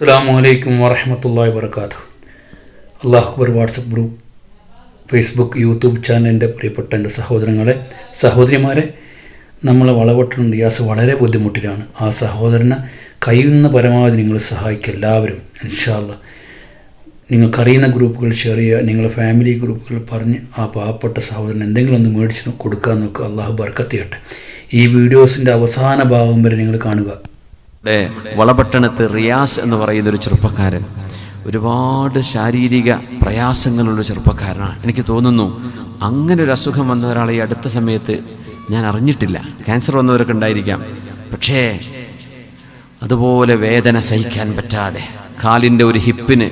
അസ്സാം വലൈക്കും വറഹമത്തല്ലാ വർക്കാത്തു അള്ളാഹു അക്ബർ വാട്സപ്പ് ഗ്രൂപ്പ് ഫേസ്ബുക്ക് യൂട്യൂബ് ചാനലിന്റെ പ്രിയപ്പെട്ട എന്റെ സഹോദരങ്ങളെ സഹോദരിമാരെ നമ്മൾ വളവട്ടുന്ന റിയാസ് വളരെ ബുദ്ധിമുട്ടിലാണ്. ആ സഹോദരനെ കഴിയുന്ന പരമാവധി നിങ്ങൾ സഹായിക്കുക എല്ലാവരും ഇൻഷാല്ല നിങ്ങൾക്കറിയുന്ന ഗ്രൂപ്പുകൾ ഷെയർ ചെയ്യുക നിങ്ങളുടെ ഫാമിലി ഗ്രൂപ്പുകൾ പറഞ്ഞ് ആ പാവപ്പെട്ട സഹോദരൻ എന്തെങ്കിലും ഒന്ന് മേടിച്ച് കൊടുക്കാൻ നോക്കുക. അള്ളാഹു ബർക്കത്തിയട്ടെ ഈ വീഡിയോസിന്റെ അവസാന ഭാഗം വരെ നിങ്ങൾ കാണുക. ഇവിടെ വളപട്ടണത്ത് റിയാസ് എന്ന് പറയുന്ന ഒരു ചെറുപ്പക്കാരൻ. ഒരുപാട് ശാരീരിക പ്രയാസങ്ങളുള്ള ചെറുപ്പക്കാരനാണ്. എനിക്ക് തോന്നുന്നു അങ്ങനെ ഒരു അസുഖം വന്ന ഒരാളെ ഈ അടുത്ത സമയത്ത് ഞാൻ അറിഞ്ഞിട്ടില്ല. ക്യാൻസർ വന്നവരൊക്കെ ഉണ്ടായിരിക്കാം. പക്ഷേ അതുപോലെ വേദന സഹിക്കാൻ പറ്റാതെ കാലിന്റെ ഒരു ഹിപ്പിന്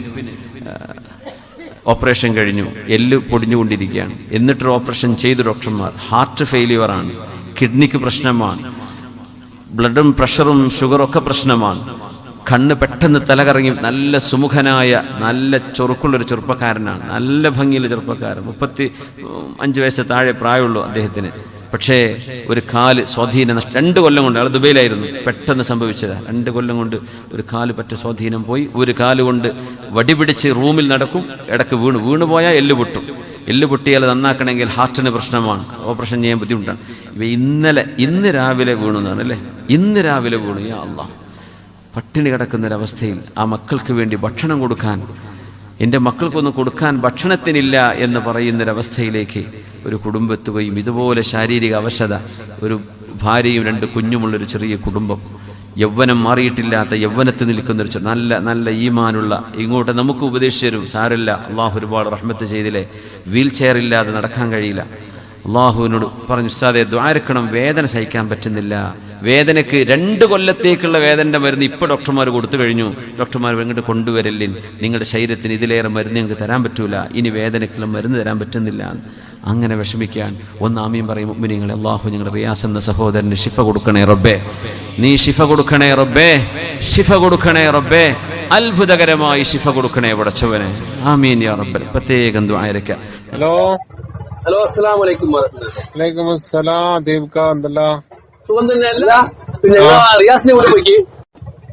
ഓപ്പറേഷൻ കഴിഞ്ഞു. എല്ല് പൊടിഞ്ഞുകൊണ്ടിരിക്കുകയാണ്. എന്നിട്ടൊരു ഓപ്പറേഷൻ ചെയ്തു ഡോക്ടർമാർ. ഹാർട്ട് ഫെയിലിയറാണ്. കിഡ്നിക്ക് പ്രശ്നമാണ്. ബ്ലഡും പ്രഷറും ഒക്കെ പ്രശ്നമാണ്. കണ്ണ് പെട്ടെന്ന് തലകറങ്ങി നല്ല സുമുഖനായ നല്ല ചൊറുക്കുള്ളൊരു ചെറുപ്പക്കാരനാണ്. നല്ല ഭംഗിയുള്ള ചെറുപ്പക്കാരൻ. മുപ്പത്തി അഞ്ച് വയസ്സ് താഴെ പ്രായമുള്ളൂ അദ്ദേഹത്തിന്. പക്ഷേ ഒരു കാൽ സ്വാധീനം നഷ്ടം രണ്ട് കൊല്ലം കൊണ്ട് അയാൾ ദുബൈയിലായിരുന്നു. പെട്ടെന്ന് സംഭവിച്ചതാണ് രണ്ട് കൊല്ലം കൊണ്ട് ഒരു കാൽ പറ്റ സ്വാധീനം പോയി. ഒരു കാൽ കൊണ്ട് വടിപിടിച്ച് റൂമിൽ നടക്കും. ഇടയ്ക്ക് വീണ്. വീണു പോയാൽ എല്ല് പൊട്ടും. എല്ല് പൊട്ടിയാൽ നന്നാക്കണമെങ്കിൽ ഹാർട്ടിന് പ്രശ്നമാണ്. ഓപ്പറേഷൻ ചെയ്യാൻ ബുദ്ധിമുട്ടാണ്. ഇപ്പം ഇന്നലെ ഇന്ന് രാവിലെ വീണു എന്നാണ് അല്ലേ? ഇന്ന് രാവിലെ വീണു യാ അള്ളാഹ് പട്ടിണി കിടക്കുന്നൊരവസ്ഥയിൽ ആ മക്കൾക്ക് വേണ്ടി ഭക്ഷണം കൊടുക്കാൻ എന്റെ മക്കൾക്കൊന്നും കൊടുക്കാൻ ഭക്ഷണത്തിനില്ല എന്ന് പറയുന്നൊരവസ്ഥയിലേക്ക് ഒരു കുടുംബം എത്തുകയും ഇതുപോലെ ശാരീരിക അവശത ഒരു ഭാര്യയും രണ്ട് കുഞ്ഞുമുള്ളൊരു ചെറിയ കുടുംബം യൗവനം മാറിയിട്ടില്ലാത്ത യൗവനത്തിൽ നിൽക്കുന്നൊരു ചെറു നല്ല നല്ല ഈമാനുള്ള ഇങ്ങോട്ട് നമുക്ക് ഉപദേശിച്ചു സാരല്ല അള്ളാഹു ഒരുപാട് റഹ്മത്ത് ചെയ്തില്ലേ? വീൽ ചെയർ ഇല്ലാതെ നടക്കാൻ കഴിയില്ല. അള്ളാഹുവിനോട് പറഞ്ഞു ഉസ്താദെ ദ്വാരക്കണം വേദന സഹിക്കാൻ പറ്റുന്നില്ല. വേദനയ്ക്ക് രണ്ട് കൊല്ലത്തേക്കുള്ള വേദനയുടെ മരുന്ന് ഇപ്പൊ ഡോക്ടർമാർ കൊടുത്തു കഴിഞ്ഞു. ഡോക്ടർമാർ ഇങ്ങോട്ട് കൊണ്ടുവരല്ലേ നിങ്ങളുടെ ശരീരത്തിന് ഇതിലേറെ മരുന്ന് ഞങ്ങൾക്ക് തരാൻ പറ്റൂല. ഇനി വേദനയ്ക്കുള്ള മരുന്ന് തരാൻ പറ്റുന്നില്ല. അങ്ങനെ വിഷമിക്കാൻ ഒന്ന് ആമീൻ പറയും മുമ്പിനിങ്ങളെ അള്ളാഹു ഞങ്ങളുടെ റിയാസ് എന്ന സഹോദരന് ഷിഫ കൊടുക്കണേ റബ്ബേ. നീ ഷിഫ കൊടുക്കണേ റബ്ബേ. ഷിഫ കൊടുക്കണേ റബ്ബേ. അത്ഭുതകരമായി ഷിഫ കൊടുക്കണേ പടച്ചവനെ. ആമീൻ യാ റബ്ബൽ പ്രത്യേകം ദ്വാരക്ക ഹലോ. ഹലോ അസ്സലാമു വലൈക്കും വറഹ്മത്തുള്ളാഹി. വലൈക്കും അസ്സലാം. ദീപ്ക എന്തല്ല? സുഖം തന്നെയല്ല? പിന്നെ നിങ്ങൾ റിയാസിനെ കൂടെ പോയിക്ക്.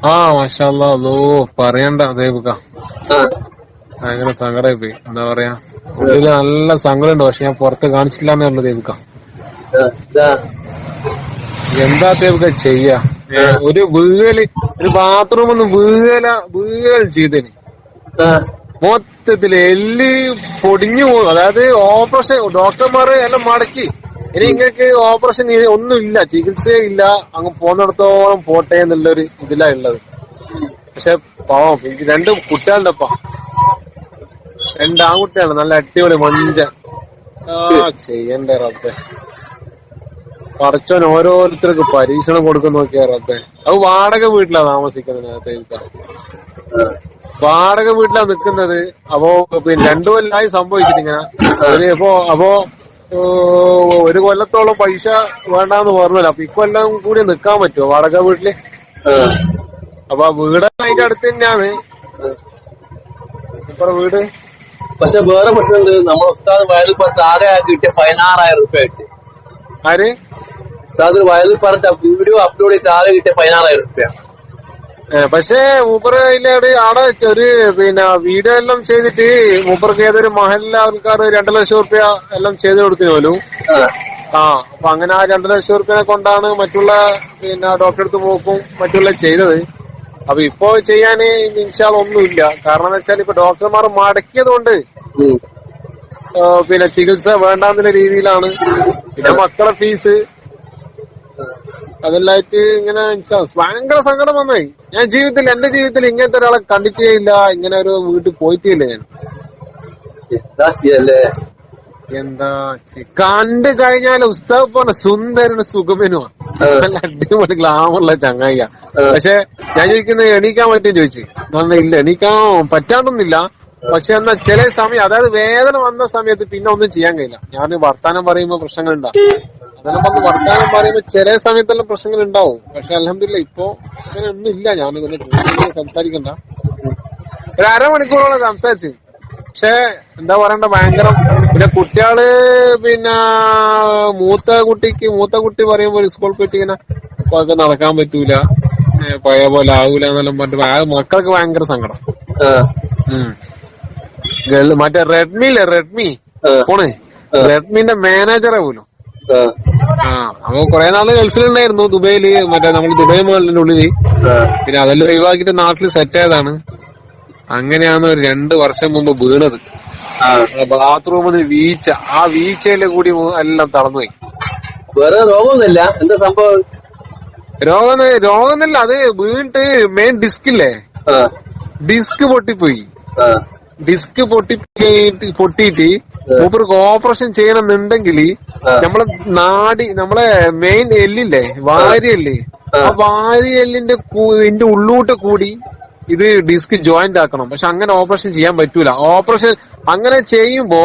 ആ മാഷാല്ലാ പറയണ്ട ദീപ്ക ആ. ഭയങ്കര സങ്കടമായി പോയി എന്താ പറയാ? ഉള്ളിൽ നല്ല സങ്കടമുണ്ട് പക്ഷെ ഞാൻ പുറത്ത് കാണിച്ചില്ല ഉള്ളു ഇതാ. എന്താ ദേവിക ചെയ്യ? ഒരു വീഴൽ ഒരു ബാത്റൂം ഒന്ന് വീഴല വീഴൽ ചെയ്തേന്. മൊത്തത്തിൽ എല്ലി പൊടിഞ്ഞു പോകും അതായത് ഓപ്പറേഷൻ ഡോക്ടർമാര് എല്ലാം മടക്കി. ഇനി ഇങ്ങക്ക് ഓപ്പറേഷൻ ഒന്നുമില്ല ചികിത്സയില്ല അങ്ങ് പോന്നിടത്തോളം പോട്ടെ എന്നുള്ളൊരു ഇതിലാ ഉള്ളത്. പക്ഷെ പാവം എനിക്ക് രണ്ട് കുട്ടികളുടെ ഒപ്പം രണ്ട് ആൺകുട്ടിയാണ് നല്ല അടിപൊളി മഞ്ച. ആ ചെയ്യണ്ടേ റബ്ബെ. പറച്ചോൻ ഓരോരുത്തർക്ക് പരീക്ഷണം കൊടുക്കുന്ന നോക്കിയാ റബ്ബെ. അത് വാടക വീട്ടിലാ താമസിക്കുന്നത് വാടക വീട്ടിലാ നിക്കുന്നത്. അപ്പോ രണ്ടു കൊല്ലായി സംഭവിച്ചിട്ടിങ്ങനെ. അപ്പോ ഏ, ഒരു കൊല്ലത്തോളം പൈസ വേണ്ടാന്ന് പറഞ്ഞല്ലോ. അപ്പൊ ഇക്കൊല്ലം കൂടി നിക്കാൻ പറ്റുമോ വാടക വീട്ടിൽ. അപ്പൊ വീട് അതിന്റെ അടുത്ത് തന്നെയാണ്. ഇപ്പൊ വീട്? പക്ഷെ വേറെ പ്രശ്നമുണ്ട്. നമ്മൾ ഉസ്താദ് വയലിൽ പറഞ്ഞ ആകെ കിട്ടിയ പതിനാറായിരം റുപ്യ കിട്ടി ആര്? ഉസ്താദ് വയലിൽ പറഞ്ഞ വീഡിയോ അപ്ലോഡ് ചെയ്ത് ആകെ കിട്ടിയ പതിനാറായിരം റുപ്യ പക്ഷേ അതിന്റെ അവിടെ ഒരു പിന്നെ വീഡിയോ എല്ലാം ചെയ്തിട്ട് മൂപ്പർക്ക് ഏതൊരു മഹലിലെ ആൾക്കാർ രണ്ടു ലക്ഷം റുപ്യ എല്ലാം ചെയ്ത് കൊടുത്തിന് പോലും. ആ, അപ്പൊ അങ്ങനെ ആ രണ്ടു ലക്ഷം റുപ്യനെ കൊണ്ടാണ് മറ്റുള്ള പിന്നെ ഡോക്ടറെ അടുത്ത് പോക്കും മറ്റുള്ള ചെയ്തത്. അപ്പൊ ഇപ്പൊ ചെയ്യാൻ ഇൻഷാൽ ഒന്നുമില്ല. കാരണം എന്ന് വെച്ചാൽ ഇപ്പൊ ഡോക്ടർമാർ മടക്കിയത് കൊണ്ട് പിന്നെ ചികിത്സ വേണ്ടാന്നുള്ള രീതിയിലാണ്. പിന്നെ മക്കളെ ഫീസ് അതെല്ലായിട്ട് ഇങ്ങനെ ഭയങ്കര സങ്കടം വന്നായി. ഞാൻ ജീവിതത്തിൽ എന്റെ ജീവിതത്തിൽ ഇങ്ങനത്തെ ഒരാളെ കണ്ടിട്ടേ ഇല്ല ഇങ്ങനെ ഒരു വീട്ടിൽ പോയിട്ടേയില്ല ഞാൻ. എന്താ ചെയ്യല്ലേ? എന്താ കണ്ടു കഴിഞ്ഞാൽ ഉസ്താവ് പോലെ സുന്ദരനും സുഗമനുമാണ് നല്ല അടിപൊളി ഗ്ലാമറുള്ള ചങ്ങായിയ. പക്ഷെ ഞാൻ ചോദിക്കുന്നത് എണീക്കാൻ പറ്റും ചോദിച്ചു. പറഞ്ഞ ഇല്ല എണീക്കാൻ പറ്റാണ്ടൊന്നില്ല പക്ഷെ എന്നാ ചില സമയം അതായത് വേദന വന്ന സമയത്ത് പിന്നെ ഒന്നും ചെയ്യാൻ കഴിയില്ല. ഞാൻ വർത്താനം പറയുമ്പോ പ്രശ്നങ്ങളുണ്ടാവും. അതെല്ലാം വർത്താനം പറയുമ്പോ ചില സമയത്തെല്ലാം പ്രശ്നങ്ങൾ ഉണ്ടാവും പക്ഷെ അലഹമില്ല ഇപ്പൊ അങ്ങനെ ഒന്നും ഇല്ല ഞാൻ സംസാരിക്കണ്ട. ഒരു അരമണിക്കൂറോളം സംസാരിച്ചു. പക്ഷെ എന്താ പറയണ്ട ഭയങ്കര. പിന്നെ കുട്ടികൾ പിന്നെ മൂത്ത കുട്ടിക്ക് മൂത്ത കുട്ടി പറയുമ്പോ ഒരു സ്കൂൾ പോയിട്ട് ഇങ്ങനെ നടക്കാൻ പറ്റൂല. പഴയ പോലെ ആവൂല എന്നെല്ലാം പറഞ്ഞിട്ട് ആ മക്കൾക്ക് ഭയങ്കര സങ്കടം. മറ്റേ റെഡ്മി റെഡ്മിയില്ലേ റെഡ്മി? ഫോണ്? റെഡ്മിന്റെ മാനേജറെ പോലും. അപ്പൊ കുറെ നാൾ ഗൾഫിലുണ്ടായിരുന്നു ദുബൈയിൽ. മറ്റേ നമ്മൾ ദുബൈ മോളിന്റെ ഉള്ളിൽ. പിന്നെ അതെല്ലാം ഒഴിവാക്കിട്ട് നാട്ടിൽ സെറ്റ് ആയതാണ്. അങ്ങനെയാണ് ഒരു രണ്ട് വർഷം മുമ്പ് വീണത്. ബാത്റൂമിന് വീഴ്ച. ആ വീഴ്ചയിലെ കൂടി എല്ലാം തളർന്നുപോയി. വേറെ രോഗമൊന്നുമില്ല. എന്താ സംഭവം? രോഗം രോഗമൊന്നുമില്ല. അത് വീണിട്ട് മെയിൻ ഡിസ്ക് ഇല്ലേ? ഡിസ്ക് പൊട്ടിപ്പോയി. ഡിസ്ക് പൊട്ടി പൊട്ടിയിട്ട് മൂപ്പർക്ക് ഓപ്പറേഷൻ ചെയ്യണമെന്നുണ്ടെങ്കിൽ. നമ്മളെ നാടി നമ്മളെ മെയിൻ എല്ലില്ലേ വാരിയല്ലേ. ആ. വാരിയെല്ലിന്റെ ഇതിന്റെ ഉള്ളൂട്ട് കൂടി ഇത് ഡിസ്ക് ജോയിന്റ് ആക്കണം. പക്ഷെ അങ്ങനെ ഓപ്പറേഷൻ ചെയ്യാൻ പറ്റൂല. ഓപ്പറേഷൻ അങ്ങനെ ചെയ്യുമ്പോ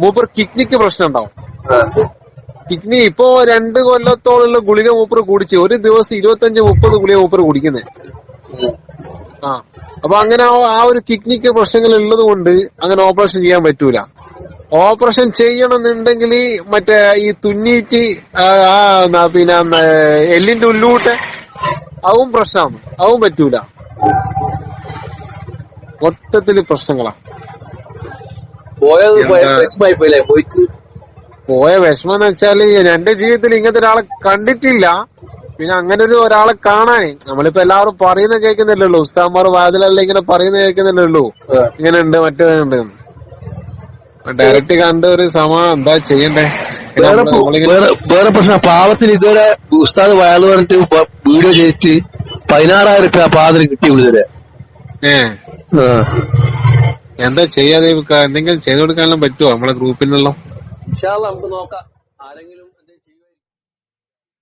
മൂപ്പർ കിഡ്നിക്ക് പ്രശ്നം ഉണ്ടാവും കിഡ്നി ഇപ്പോ രണ്ട് കൊല്ലത്തോളമുള്ള ഗുളിക മൂപ്പർ കുടിച്ച് ഒരു ദിവസം ഇരുപത്തി അഞ്ച് മുപ്പത് ഗുളിക മൂപ്പർ കുടിക്കുന്നത് ഉം. ആ. അപ്പൊ അങ്ങനെ ആ- ഒരു കിഡ്നിക്ക് പ്രശ്നങ്ങൾ ഉള്ളത് കൊണ്ട് അങ്ങനെ ഓപ്പറേഷൻ ചെയ്യാൻ പറ്റൂല. ഓപ്പറേഷൻ ചെയ്യണമെന്നുണ്ടെങ്കിൽ മറ്റേ ഈ തുന്നീറ്റ് പിന്നെ എല്ലിന്റെ ഉള്ളൂട്ട് അതും പ്രശ്നമാണ് അതും പറ്റൂല. മൊത്തത്തിൽ പ്രശ്നങ്ങളാ. പോയത് പോയ എന്താ? വിഷമായി പോയില്ലേ പോയിട്ട് പോയ വിഷമം എന്ന് വെച്ചാൽ എന്റെ ജീവിതത്തിൽ ഇങ്ങനത്തെ ഒരാളെ കണ്ടിട്ടില്ല. പിന്നെ അങ്ങനെ ഒരു ഒരാളെ കാണാനേ. നമ്മളിപ്പോ എല്ലാവരും പറയുന്ന കേൾക്കുന്നില്ലല്ലോ. ഉസ്താമാർ വാതിലല്ല ഇങ്ങനെ പറയുന്ന കേൾക്കുന്നില്ലല്ലോ. ഇങ്ങനെ ഉണ്ട് മറ്റേ മറ്റേതുണ്ട് ഡയറക്റ്റ് കണ്ട ഒരു സമ എന്താ ചെയ്യണ്ടേ? വേറെ പ്രശ്നം. പാവത്തിന് ഇതുവരെ ഉസ്താദ് വയാൽ പറഞ്ഞിട്ട് വീഡിയോ ചെയ്തിട്ട് പതിനാറായിരം റുപ്യ പാതിന് കിട്ടി ഇതുവരെ ഏ. എന്താ ചെയ്യാതെ എന്തെങ്കിലും ചെയ്തു കൊടുക്കാനെല്ലാം പറ്റുമോ നമ്മളെ ഗ്രൂപ്പിൽ നിന്നുള്ള നമുക്ക് നോക്കാം. ആരെങ്കിലും